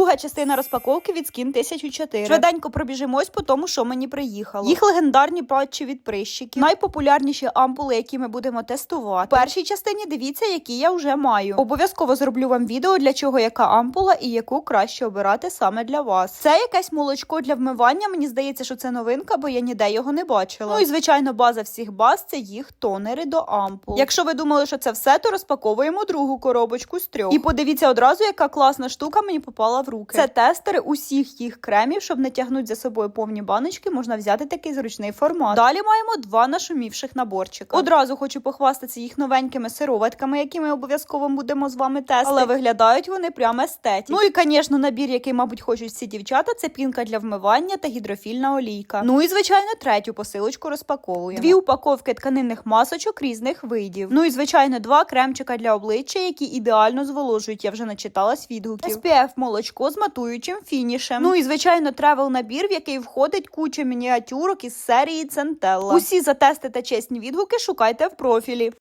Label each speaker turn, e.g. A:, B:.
A: Друга частина розпаковки від Skin 1004. Швиденько пробіжимось по тому, що мені приїхало. Їх легендарні патчі від прищиків, найпопулярніші ампули, які ми будемо тестувати. В першій частині дивіться, які я вже маю. Обов'язково зроблю вам відео, для чого яка ампула і яку краще обирати саме для вас. Це якесь молочко для вмивання. Мені здається, що це новинка, бо я ніде його не бачила. Ну і звичайно, база всіх баз це їх тонери до ампул. Якщо ви думали, що це все, то розпаковуємо другу коробочку з трьох. І подивіться одразу, яка класна штука мені попала в руки. Це тестери усіх їх кремів, щоб не тягнути за собою повні баночки, можна взяти такий зручний формат. Далі маємо два нашумівших наборчика. Одразу хочу похвастатися їх новенькими сироватками, які ми обов'язково будемо з вами тестити. Але виглядають вони прямо естетік. Ну і, звісно, набір, який, мабуть, хочуть всі дівчата, це пінка для вмивання та гідрофільна олійка. Ну і звичайно, третю посилочку розпаковуємо. Дві упаковки тканинних масочок різних видів. Ну і звичайно, два кремчика для обличчя, які ідеально зволожують. Я вже начиталась відгуків. SPF молочко з матуючим фінішем. Ну і звичайно, тревел набір, в який входить куча мініатюрок із серії Центелла. Усі за тести та чесні відгуки шукайте в профілі.